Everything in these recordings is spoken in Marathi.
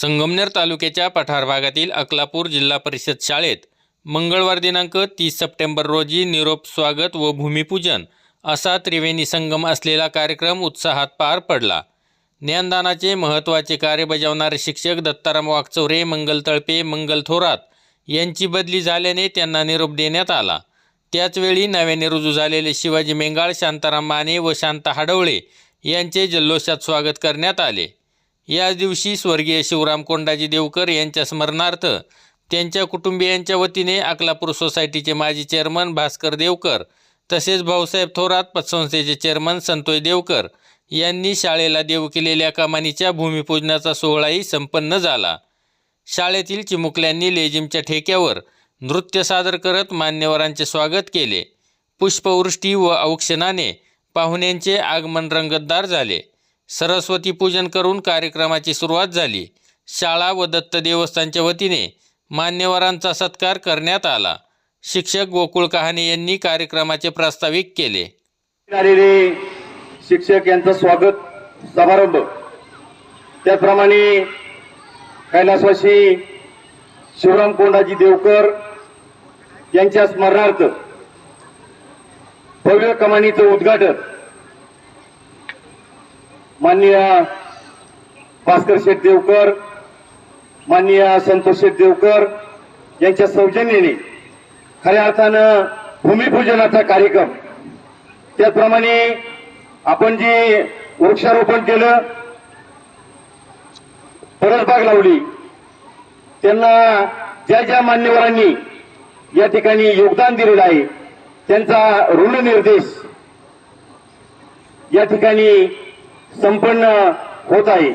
संगमनेर तालुक्याच्या पठार भागातील अकलापूर जिल्हा परिषद शाळेत मंगळवार दिनांक तीस सप्टेंबर रोजी निरोप स्वागत व भूमिपूजन असा त्रिवेणी संगम असलेला कार्यक्रम उत्साहात पार पडला. ज्ञानदानाचे महत्त्वाचे कार्य बजावणारे शिक्षक दत्ताराम वागचौरे मंगल तळपे मंगल थोरात यांची बदली झाल्याने त्यांना निरोप देण्यात आला. त्याचवेळी नव्याने रुजू झालेले शिवाजी मेंगाळ शांताराम माने व शांता हाडवळे यांचे जल्लोषात स्वागत करण्यात आले. याच दिवशी स्वर्गीय शिवराम कोंडाजी देवकर यांच्या स्मरणार्थ त्यांच्या कुटुंबियांच्या वतीने अकलापूर सोसायटीचे माजी चेअरमन भास्कर देवकर तसेच भाऊसाहेब थोरात पतसंस्थेचे चेअरमन संतोष देवकर यांनी शाळेला देऊ केलेल्या कमानीच्या भूमिपूजनाचा सोहळाही संपन्न झाला. शाळेतील चिमुकल्यांनी लेझिमच्या ठेक्यावर नृत्य सादर करत मान्यवरांचे स्वागत केले. पुष्पवृष्टी व औक्षणाने पाहुण्यांचे आगमन रंगतदार झाले. सरस्वती पूजन करून कार्यक्रमाची सुरुवात झाली. शाळा व दत्त देवस्थानच्या वतीने मान्यवरांचा सत्कार करण्यात आला. शिक्षक गोकुळ कहाणे यांनी कार्यक्रमाचे प्रास्ताविक केले. आलेले शिक्षक यांचं स्वागत समारंभ. त्याचप्रमाणे कैलासवासी शिवराम कोंडाजी देवकर यांच्या स्मरणार्थ भव्य कमानीचं उद्घाटन माननीय भास्कर शेठ देवकर माननीय संतोष शेठ देवकर यांच्या सौजन्याने खऱ्या अर्थानं भूमिपूजनाचा कार्यक्रम. त्याचप्रमाणे आपण जे वृक्षारोपण केलं परसबाग लावली त्यांना ज्या ज्या मान्यवरांनी या ठिकाणी योगदान दिलेलं आहे त्यांचा ऋण निर्देश या ठिकाणी संपन्न होत आहे.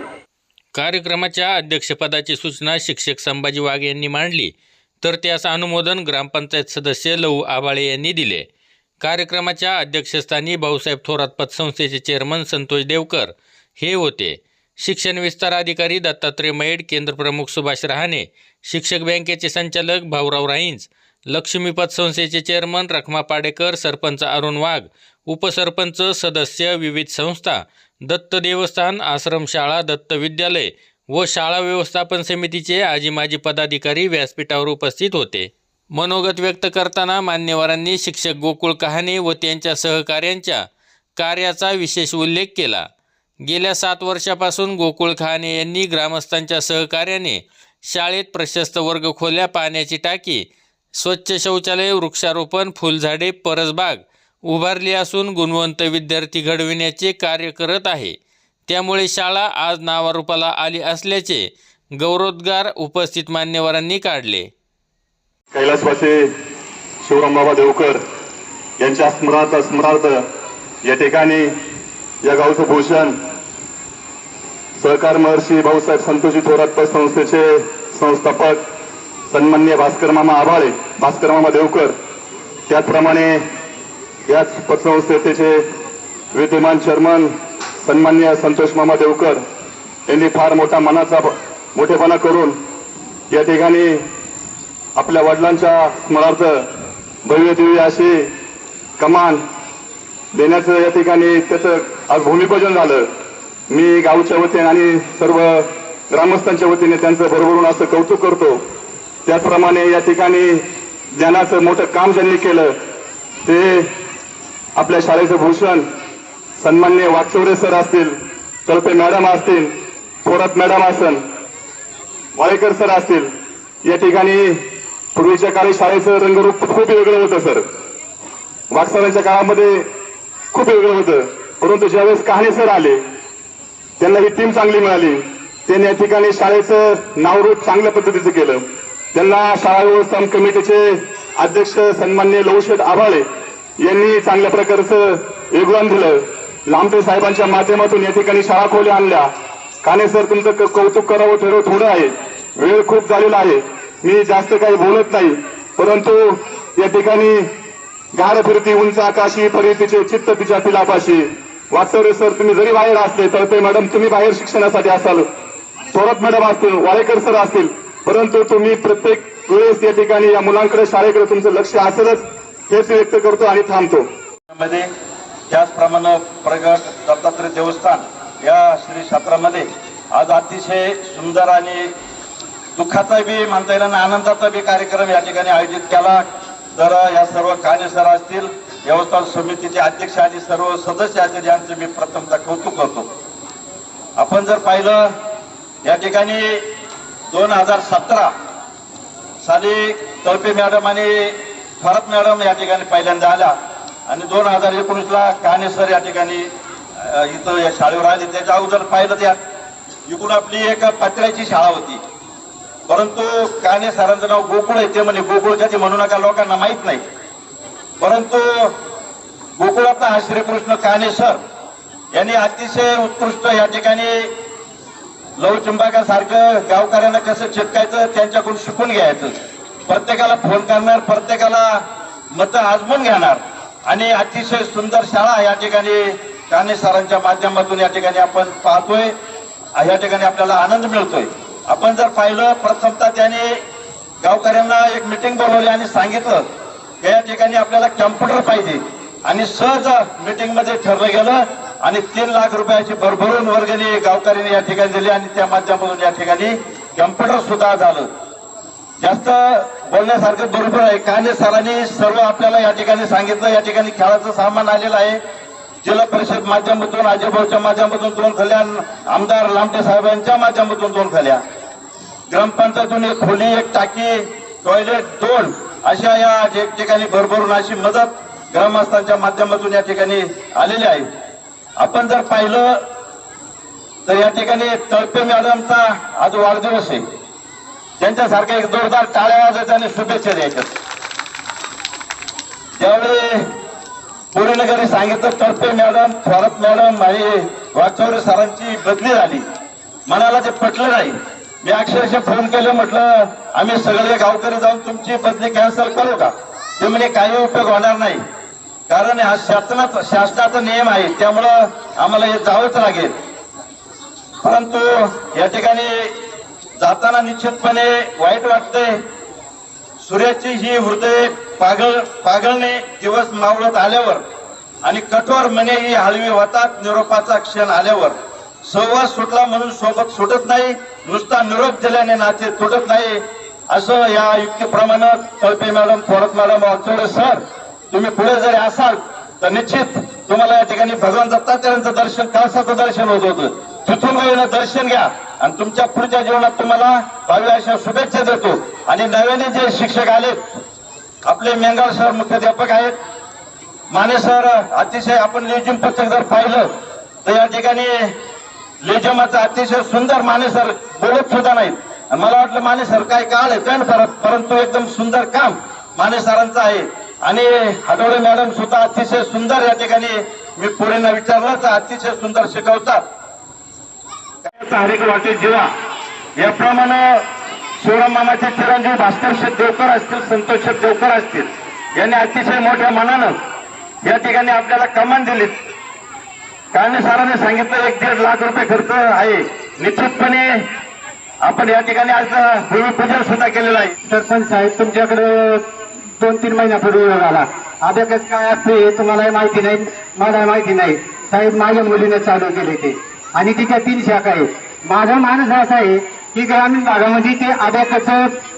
कार्यक्रमाच्या अध्यक्षपदाची सूचना शिक्षक संभाजी वाघ यांनी मांडली. तर त्यास अनुमोदन ग्रामपंचायत सदस्य लहू आबाळे यांनी दिले. कार्यक्रमाच्या अध्यक्षस्थानी भाऊसाहेब थोरात पतसंस्थेचे चेअरमन संतोष देवकर हे होते. शिक्षण विस्तार अधिकारी दत्तात्रय मैड केंद्रप्रमुख सुभाष रहाणे शिक्षक बँकेचे संचालक भाऊराव राईंज लक्ष्मी पतसंस्थेचे चेअरमन रखमा पाडेकर सरपंच अरुण वाघ उपसरपंच सदस्य विविध संस्था दत्त देवस्थान आश्रमशाळा दत्त विद्यालय व शाळा व्यवस्थापन समितीचे आजी माजी पदाधिकारी व्यासपीठावर उपस्थित होते. मनोगत व्यक्त करताना मान्यवरांनी शिक्षक गोकुळ कहाणे व त्यांच्या सहकाऱ्यांच्या कार्याचा विशेष उल्लेख केला. गेल्या सात वर्षापासून गोकुळ कहाणे यांनी ग्रामस्थांच्या सहकार्याने शाळेत प्रशस्त वर्ग खोल्या पाण्याची टाकी स्वच्छ शौचालय वृक्षारोपण फुलझाडे परसबाग उभारली असून गुणवंत विद्यार्थी घडविण्याचे कार्य करत आहे. त्यामुळे शाळा आज नावारूपाला आली असल्याचे गौरवोद्गार उपस्थित मान्यवरांनी काढले. कैलासवासी शिवरामबाबा देवकर यांच्या स्मरणार्थ स्मरणार्थ या ठिकाणी या गावचं भूषण सहकार महर्षी भाऊसाहेब संतोषी थोरात संस्थेचे संस्थापक सन्मान्य भास्कर मामा आभाळे भास्कर मामा देवकर त्याचप्रमाणे याच पतसंस्थेचे विद्यमान चेअरमन सन्मान्य संतोष मामा देवकर यांनी फार मोठा मनाचा मोठेपणा करून या ठिकाणी आपल्या वडिलांच्या स्मरणार्थ भव्यदिव्य अशी कमान देण्याचं या ठिकाणी त्याचं आज भूमिपूजन झालं. मी गावच्या वतीने आणि सर्व ग्रामस्थांच्या वतीने त्यांचं भरभरून असं कौतुक करतो. त्याचप्रमाणे या ठिकाणी ज्ञानाचं मोठं काम ज्यांनी केलं ते आपल्या शाळेचं भूषण सन्मान्य वागचौरे सर असतील तळपे मॅडम असतील थोरात मॅडम असन वाळेकर सर असतील या ठिकाणी पूर्वीच्या काळी शाळेचं रंगरूप खूप वेगळं होतं सर. वागसरांच्या काळामध्ये खूप वेगळं होतं. परंतु ज्यावेळेस कहाणी सर आले त्यांना ही टीम चांगली मिळाली. त्यांनी या ठिकाणी शाळेचं नावरूप चांगल्या पद्धतीचं केलं. त्यांना शाळा व्यवस्थापन कमिटीचे अध्यक्ष सन्मान्य लवशेठ आभाळे यांनी चांगल्या प्रकारचं योगदान दिलं. लांबटे साहेबांच्या माध्यमातून या ठिकाणी शाळा खोल्या आणल्या. काने सर तुमचं क- कौतुक करावं थोडं थोडं आहे. वेळ खूप झालेला आहे. मी जास्त काही बोलत नाही. परंतु या ठिकाणी गार फिरती उंच आकाशी परी चित्त तिच्या पिलापाशी. वाचवरे सर तुम्ही जरी बाहेर असले तर ते मॅडम तुम्ही बाहेर शिक्षणासाठी असाल. थोरात मॅडम असतील वाळेकर सर असतील. परंतु तुम्ही प्रत्येक वेळेस या ठिकाणी या मुलांकडे शाळेकडे तुमचं लक्ष असेलच. हेच व्यक्त करतो आणि थांबतो. मध्ये त्याचप्रमाणे प्रगट दत्तात्रय देवस्थान या श्री क्षेत्रामध्ये आज अतिशय सुंदर आणि दुःखाचा बी म्हणता येईल आणि आनंदाचा बी कार्यक्रम या ठिकाणी आयोजित केला. तर या सर्व काने सर असतील व्यवस्थापन समितीचे अध्यक्ष आणि सर्व सदस्य असतील यांचे मी प्रथमतः कौतुक करतो. आपण जर पाहिलं या ठिकाणी दोन हजार सतरा साली तळपे मॅडम आणि थोरात मॅडम या ठिकाणी पहिल्यांदा आल्या. आणि दोन हजार एकोणीसला काने सर या ठिकाणी इथं या शाळेवर आले त्याच्या अगोदर पाहिलं त्या इकडून आपली एक पत्र्याची शाळा होती. परंतु काने सरांचं नाव गोकुळ आहे. ते म्हणे गोकुळ कधी म्हणू नका लोकांना माहीत नाही. परंतु गोकुळातला हा श्रीकृष्ण काने सर यांनी अतिशय उत्कृष्ट या ठिकाणी लवचुंबाकासारखं गावकऱ्यांना कसं चिटकायचं त्यांच्याकडून शिकून घ्यायचं. प्रत्येकाला फोन करणार प्रत्येकाला मतं आजमून घेणार. आणि अतिशय सुंदर शाळा या ठिकाणी काने सरांच्या माध्यमातून या ठिकाणी आपण पाहतोय. या ठिकाणी आपल्याला आनंद मिळतोय. आपण जर पाहिलं प्रथमतः त्याने गावकऱ्यांना एक मिटिंग बोलवली आणि सांगितलं की या ठिकाणी आपल्याला कॅम्प्युटर पाहिजे. आणि सहज मिटिंगमध्ये ठरलं गेलं आणि तीन लाख रुपयाची भरभरून वर्गणी गावकऱ्यांनी या ठिकाणी दिली आणि त्या माध्यमातून या ठिकाणी कॅम्प्युटर सुद्धा झालं. जास्त बोलण्यासारखं बरोबर आहे. काने सरांनी सर्व आपल्याला या ठिकाणी सांगितलं. या ठिकाणी खेळाचं सामान आलेलं आहे. जिल्हा परिषद माध्यमातून अजयभाऊच्या माध्यमातून दोन खल्या आमदार लामटे साहेबांच्या माध्यमातून दोन खल्या. ग्रामपंचायतून एक खोली एक टाकी टॉयलेट दोन अशा या ठिकाणी भरभरून अशी मदत ग्रामस्थांच्या माध्यमातून या ठिकाणी आलेली आहे. आपण जर पाहिलं तर या ठिकाणी तळपे मॅडमचा आज वाढदिवस आहे. त्यांच्यासारख्या एक जोरदार टाळ्या वाजायच्या आणि शुभेच्छा द्यायच्या. त्यावेळी पुरीनगरी सांगितलं तर्फे मॅडम थोरात मॅडम माझी वागचौरे सरांची बदली झाली. मनाला ते पटलं नाही. मी अक्षरशः फोन केलं म्हटलं आम्ही सगळे गावकरी जाऊन तुमची बदली कॅन्सल करू का? ते म्हणे काही उपयोग होणार नाही. कारण हा शासनाचा शासनाचा नियम आहे त्यामुळं आम्हाला हे जावंच लागेल. परंतु या ठिकाणी जाताना निश्चितपणे वाईट वाटते. सूर्याची ही हृदय पागळ पागळणे दिवस मावळत आल्यावर आणि कठोर मने ही हळवी होतात निरोपाचा क्षण आल्यावर. संवाद सुटला म्हणून सोबत सुटत नाही नुसता निरोप दिल्याने नाते तुटत नाही. असं या युक्तीप्रमाणे कळपे madam Thorat madam Wagchode sir तुम्ही पुढे जरी असाल तर निश्चित तुम्हाला या ठिकाणी भगवान दत्तात्र्यांचं दर्शन कळसाचं दर्शन होत होतं. तिथून दर्शन घ्या. आणि तुमच्या पुढच्या जीवनात तुम्हाला भावी अशा शुभेच्छा देतो. आणि नव्याने जे शिक्षक आलेत आपले मेंगाळ सर मुख्याध्यापक आहेत. माने सर अतिशय आपण लेझिम पुस्तक जर पाहिलं तर या ठिकाणी लेझिमाचा अतिशय सुंदर माने सर बोलत सुद्धा नाहीत. मला वाटलं माने सर काय काळ आहे पण परत परंतु एकदम सुंदर काम माने सरांचं आहे. आणि हडोळे मॅडम सुद्धा अतिशय सुंदर या ठिकाणी मी पुढेना विचारलं तर अतिशय सुंदर शिकवतात. तारीख वाटे जीवा याप्रमाणे शिवराम मामाचे चिरंजीव भास्कर शेठ देवकर असतील संतोष शेठ देवकर असतील यांनी अतिशय मोठ्या मनानं या ठिकाणी आपल्याला कमान दिलीत. कारण सरांनी सांगितलं एक दीड लाख रुपये खर्च आहे. निश्चितपणे आपण या ठिकाणी आज भूमिपूजन सुद्धा केलेलं आहे. सरपंच साहेब तुमच्याकडे दोन तीन महिन्यापूर्वी योग आला. अभ्यास काय असते हे तुम्हालाही माहिती नाही मलाही माहिती नाही. साहेब माझ्या मुलीने चालू केले ते. आणि तिच्या तीन शाखा आहेत. माझा मानस असा आहे की ग्रामीण भागामध्ये ते अभ्यास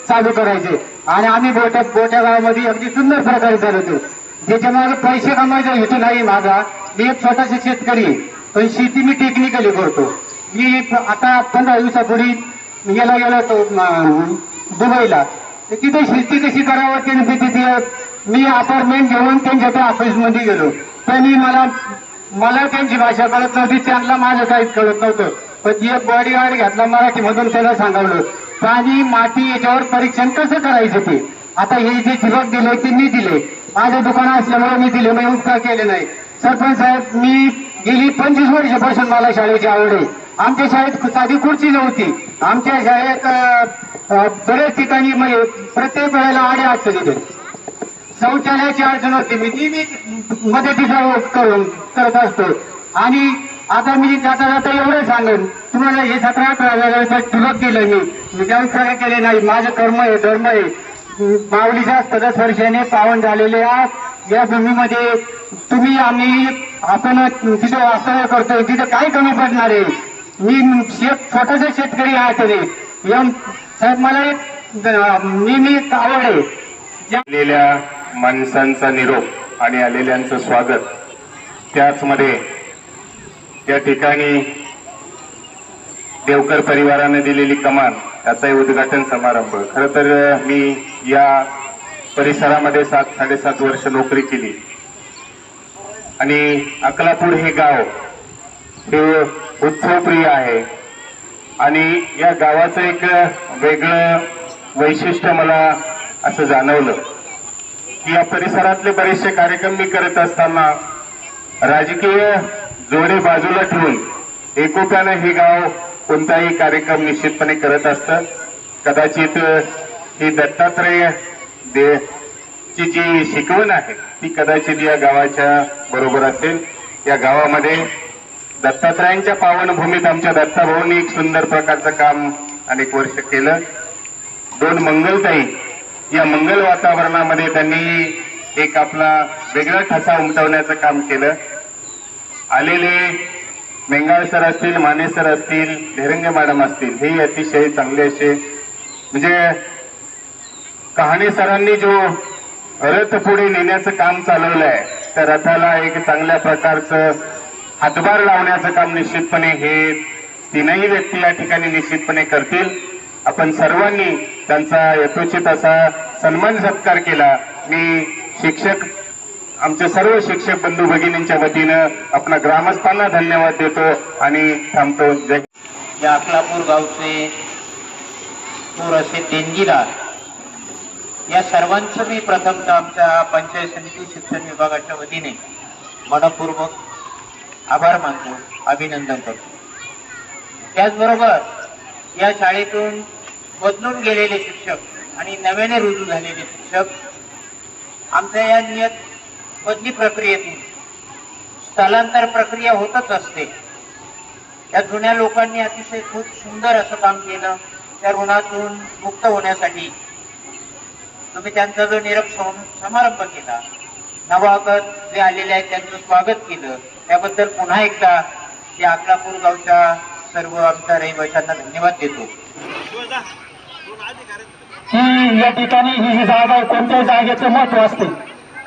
चालू करायचे. आणि आम्ही बोट्या बोट्या गावामध्ये अगदी सुंदर प्रकारे चालवतो. ज्याच्यामुळे पैसे कमायचा हेतू नाही माझा. मी एक छोटासा शेतकरी आहे. पण शेती मी टेक्निकली करतो. मी आता पंधरा दिवसापूर्वी याला गेला होतो दुबईला. तर तिथे शेती कशी करावं त्यांनी तिथे मी अपार्टमेंट घेऊन त्यांच्या त्या ऑफिसमध्ये गेलो. त्यांनी मला मला त्यांची भाषा कळत नव्हती त्यांना माझं काहीच कळत नव्हतं. पण एक बॉडी बॉडीगार्ड घेतला मराठीमधून त्याला सांगावलं पाणी माती याच्यावर परीक्षण कसं करायचं ते? आता हे जे ठिबक दिले ते मी दिले. माझं दुकान असल्यामुळे मी दिले मी उपकार केले नाही. सरपंच साहेब मी गेली पंचवीस वर्षापासून मला शाळेची आवड आहे. आमच्या शाळेत साधी खुर्ची नव्हती. आमच्या शाळेत बऱ्याच ठिकाणी म्हणजे प्रत्येक वेळेला आडे असतो शौचालयाची अडचण असते. मी नेहमी मदतीचा करून करत असतो. आणि आता मी जाता जाता एवढं सांगेन. तुम्हाला हे सतरा अठरा हजाराचं ठिबक दिलं मी. मी खरं केले नाही माझं कर्म आहे धर्म आहे. माऊलीच्या सदस वर्षाने पावन झालेल्या या भूमीमध्ये तुम्ही आम्ही आपण तिथे वास्तव्य करतोय तिथे काय कमी पडणार आहे? मी शेत छोटासा शेतकरी आहे तरी साहेब मला एक नेहमी आवड आहे. ज्या माणसांचा निरोप आणि आलेल्यांचं स्वागत. त्याचमध्ये त्या ठिकाणी देवकर परिवाराने दिलेली कमान त्याचाही उद्घाटन समारंभ. खरं तर मी या परिसरामध्ये सात साडेसात वर्ष नोकरी केली. आणि अकलापूर हे गाव हे उत्सवप्रिय आहे. आणि या गावाचं एक वेगळं वैशिष्ट्य मला असं जाणवलं. या परिसरातले बरेचसे कार्यक्रम मी करत असताना राजकीय जोडे बाजूला ठेवून एकोप्यानं हे गाव कोणताही कार्यक्रम निश्चितपणे करत असतं. कदाचित ही दत्तात्रय दे ची जी शिकवण आहे ती कदाचित या गावाच्या बरोबर असेल. या गावामध्ये दत्तात्रयांच्या पावनभूमीत आमच्या दत्ताभाऊंनी एक सुंदर प्रकारचं काम अनेक वर्ष केलं. दोन मंगलताई या मंगल वातावरणामध्ये त्यांनी एक आपला वेगळा ठसा उमटवण्याचं काम केलं. आलेले मेंगाळ सर असतील माने सर असतील धेरंगे मॅडम असतील हे अतिशय चांगले असे म्हणजे कहाणी सरांनी जो रथ पुढे नेण्याचं काम चालवलं आहे त्या रथाला एक चांगल्या प्रकारचं हातभार लावण्याचं काम निश्चितपणे हे तीनही व्यक्ती या ठिकाणी निश्चितपणे करतील. आपण सर्वांनी त्यांचा यथोचित असा सन्मान सत्कार केला. मी शिक्षक आमचे सर्व शिक्षक बंधू भगिनींच्या वतीनं आपल्या ग्रामस्थांना धन्यवाद देतो आणि थांबतो. जय या अकलापूर गावचे थोर असे देणगीदार या सर्वांचं मी प्रथमतः आमच्या पंचायत समिती शिक्षण विभागाच्या वतीने मनपूर्वक आभार मानतो अभिनंदन करतो. त्याचबरोबर या शाळेतून बदलून गेलेले शिक्षक आणि नव्याने रुजू झालेले शिक्षक आमच्या या नियत बदली प्रक्रियेतून स्थलांतर प्रक्रिया होतच असते. या जुन्या लोकांनी अतिशय खूप सुंदर असं काम केलं. त्या ऋणातून मुक्त होण्यासाठी तुम्ही त्यांचा जो निरप समारंभ केला नवागत जे आलेले आहेत त्यांचं स्वागत केलं त्याबद्दल पुन्हा एकदा या अकलापूर गावच्या सर्व आमच्या रहिवाशांना धन्यवाद देतो. की या ठिकाणी ही जी जागा आहे कोणत्याही जागेचं महत्त्व असते.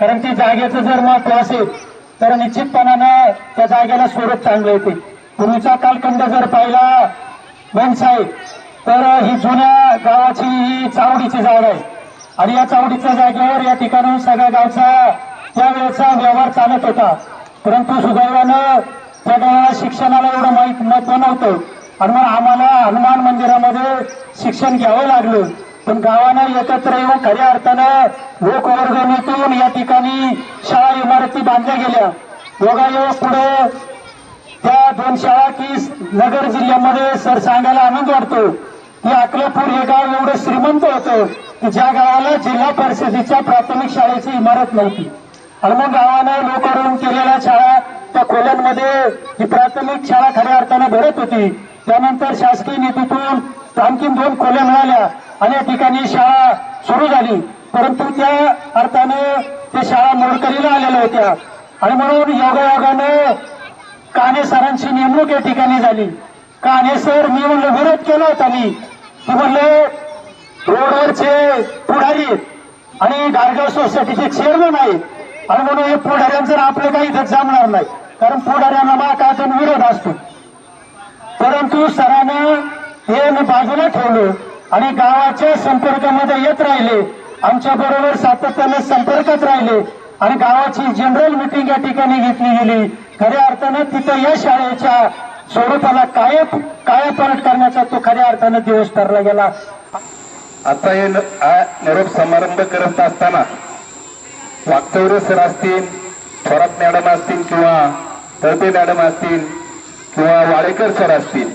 कारण ती जागेचं जर महत्त्व असेल तर निश्चितपणानं त्या जागेला स्वरूप चांगलं येते. पूर्वीचा कालखंड जर पाहिला साहेब तर ही जुन्या गावाची ही चावडीची जागा आहे. आणि या चावडीच्या जागेवर या ठिकाणी सगळ्या गावचा त्यावेळेचा व्यवहार चालत होता. परंतु सुदैवानं त्या गावाला शिक्षणाला एवढं माहीत महत्त्व नव्हतं. आणि मग आम्हाला हनुमान मंदिरामध्ये शिक्षण घ्यावं लागलं. पण गावानं एकत्र येऊन खऱ्या अर्थानं लोकवर्गणीतून या ठिकाणी शाळा इमारती बांधल्या गेल्या. योगायोग पुढे त्या दोन शाळा की नगर जिल्ह्यामध्ये सर सांगायला आनंद वाटतो. की अकलापूर हे गाव एवढं श्रीमंत होतं की ज्या गावाला जिल्हा परिषदेच्या प्राथमिक शाळेची इमारत नव्हती. आणि मग गावानं लोकांकडून केलेल्या शाळा त्या खोल्यांमध्ये ही प्राथमिक शाळा खऱ्या अर्थानं भरत होती. त्यानंतर शासकीय निधीतून आणखी दोन खोल्या मिळाल्या आणि या ठिकाणी शाळा सुरू झाली. परंतु त्या अर्थानं ते शाळा मोडकरीला आलेल्या होत्या. आणि म्हणून योगायोगानं काने सरांची नेमणूक या ठिकाणी झाली. काने सर मी म्हणलं विरोध केला होता मी. ते म्हणलं रोडवरचे पुढारी आणि गारगाव सोसायटीचे चेअरमन आहे आणि म्हणून हे पुढाऱ्यांचं आपलं काही इथं जमणार नाही. कारण पुढाऱ्यांना मा तर विरोध असतो. परंतु सरानं हे मी बाजूला ठेवलं आणि गावाच्या संपर्कामध्ये येत राहिले. आमच्या बरोबर सातत्याने संपर्कात राहिले आणि गावाची जनरल मिटिंग या ठिकाणी घेतली गेली. खऱ्या अर्थानं तिथं या शाळेच्या स्वरूपाला काय कायापालट करण्याचा तो खऱ्या अर्थानं दिवस ठरला गेला. आता हे निरोप समारंभ करत असताना वागचौरे सर असतील थोरात मॅडम असतील किंवा तळपे मॅडम असतील किंवा वाडेकर सर असतील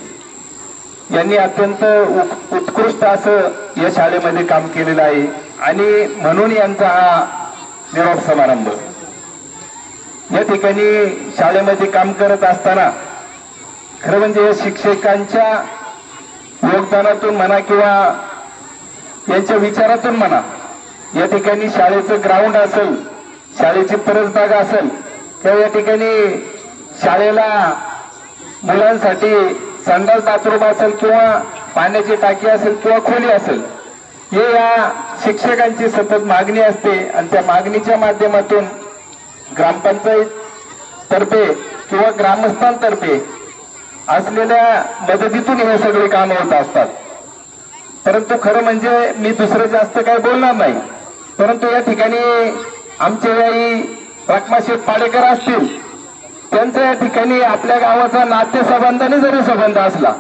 यांनी अत्यंत उत्कृष्ट असं या शाळेमध्ये काम केलेलं आहे. आणि म्हणून यांचा हा निरोप समारंभ. या ठिकाणी शाळेमध्ये काम करत असताना खरं म्हणजे शिक्षकांच्या योगदानातून म्हणा किंवा यांच्या विचारातून म्हणा या ठिकाणी शाळेचं ग्राउंड असेल शाळेची परसबाग असेल किंवा या ठिकाणी शाळेला मुलांसाठी संडास बाथरूम असेल किंवा पाण्याची टाकी असेल किंवा खोली असेल हे या शिक्षकांची सतत मागणी असते. आणि त्या मागणीच्या माध्यमातून ग्रामपंचायत तर्फे किंवा ग्रामस्थांतर्फे असलेल्या मदतीतून हे सगळे काम होत असतात. परंतु खरं म्हणजे मी दुसरं जास्त काय बोलणार नाही. परंतु या ठिकाणी आमचे याही रकमाशेठ पाडेकर असतील त्यांचा या ठिकाणी आपल्या गावाचा नातेसंबंधाने जरी संबंध असला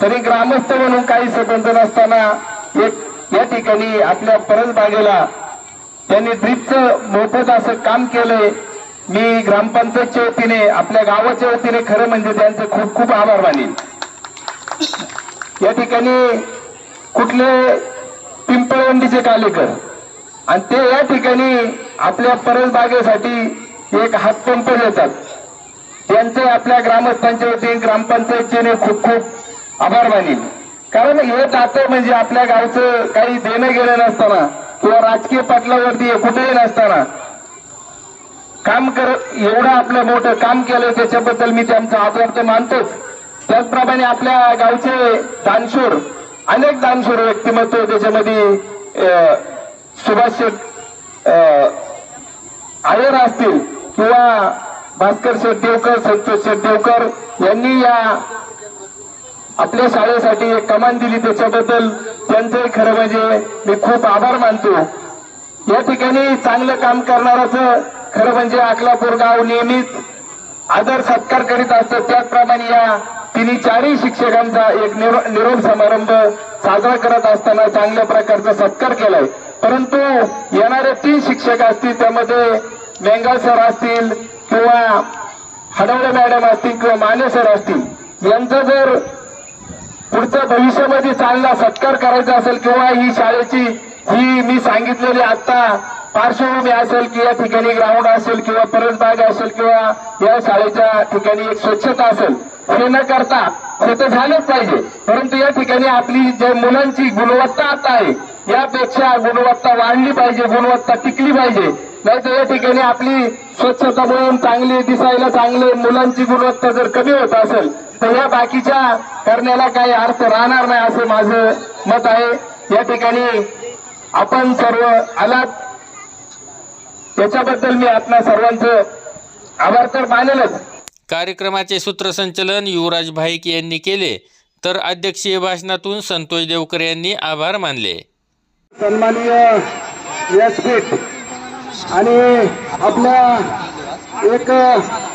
तरी ग्रामस्थ म्हणून काही संबंध नसताना एक या ठिकाणी आपल्या परसबागेला त्यांनी ड्रीपचं मोफत असं काम केलंय. मी ग्रामपंचायतच्या वतीने आपल्या गावाच्या वतीने खरं म्हणजे त्यांचे खूप खूप आभार मानेन. या ठिकाणी कुठले पिंपळवंडीचे कालेकर आणि ते या ठिकाणी आपल्या परसबागेसाठी एक हातपंप देतात. यांचे आपल्या ग्रामस्थांच्या वतीने ग्रामपंचायतीने खूप खूप आभार मानेल. कारण हे नातं म्हणजे आपल्या गावचं काही देणं गेलं नसताना किंवा राजकीय पटलावरती कुठेही नसताना काम करत एवढं आपलं मोठं काम केलं त्याच्याबद्दल मी त्यांचा आभार तर मानतोच. त्याचप्रमाणे आपल्या गावचे दानशूर अनेक दानशूर व्यक्तिमत्व त्याच्यामध्ये अं, सुभाष शेठ अं, आयर असतील किंवा भास्कर शेटदेवकर संतोष शेटदेवकर यांनी या आपल्या शाळेसाठी एक कमान दिली. त्याच्याबद्दल त्यांचे खरं म्हणजे मी खूप आभार मानतो. या ठिकाणी चांगलं काम करणाराचं खरं म्हणजे अकलापूर गाव नेहमीच आदर सत्कार करीत असतो. त्याचप्रमाणे या तिन्ही चारही शिक्षकांचा एक निरोप समारंभ साजरा करत असताना चांगल्या प्रकारचा सत्कार केलाय. परंतु येणारे तीन शिक्षक असतील त्यामध्ये मेंगाळ सर असतील किंवा हडवडे मॅडम असतील किंवा माने सर असतील यांचा जर पुढच्या भविष्यामध्ये चांगला सत्कार करायचा असेल किंवा ही शाळेची ही मी सांगितलेली आता पार्श्वभूमी असेल की या ठिकाणी ग्राउंड असेल किंवा परसबाग असेल किंवा या शाळेच्या ठिकाणी एक स्वच्छता असेल हे न करता हे तर झालंच पाहिजे. परंतु या ठिकाणी आपली जे मुलांची गुणवत्ता आता आहे यापेक्षा गुणवत्ता वाढली पाहिजे गुणवत्ता टिकली पाहिजे. नाहीतर या ठिकाणी आपली स्वच्छता म्हणून चांगली दिसायला चांगले मुलांची गुणवत्ता जर कमी होत असेल तर या बाकीच्या करण्याला काही अर्थ राहणार नाही असं माझं मत आहे. या ठिकाणी आपण सर्व आलात. त्याच्याबद्दल मी आपल्या सर्वांचं आभार तर मानेलच. कार्यक्रमाचे सूत्रसंचलन युवराज भाईक यांनी केले तर अध्यक्षीय भाषणातून संतोष देवकर यांनी आभार मानले. सन्माननीय व्यासपीठ आणि आपल्या एक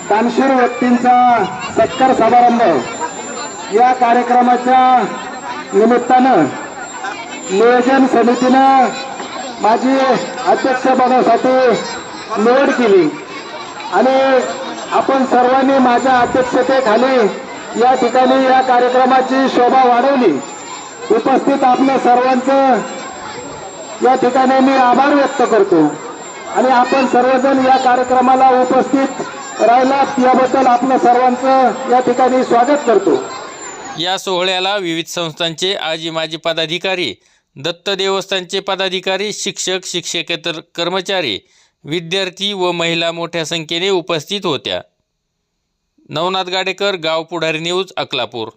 दानशूर व्यक्तींचा सत्कार समारंभ या कार्यक्रमाच्या निमित्तानं नियोजन समितीनं माझी अध्यक्षपदासाठी निवड केली. आणि आपण सर्वांनी माझ्या अध्यक्षतेखाली या ठिकाणी या कार्यक्रमाची शोभा वाढवली. उपस्थित आपल्या सर्वांचं या ठिकाणी मी आभार व्यक्त करतो. आणि आपण सर्वजण या कार्यक्रमाला उपस्थित राहिलात याबद्दल आपलं सर्वांचं या ठिकाणी स्वागत करतो. या सोहळ्याला विविध संस्थांचे आजी माजी पदाधिकारी दत्त देवस्थानचे पदाधिकारी शिक्षक शिक्षकेतर कर्मचारी विद्यार्थी व महिला मोठ्या संख्येने उपस्थित होत्या. नवनाथ गाडेकर गाव पुढारी न्यूज अकलापूर.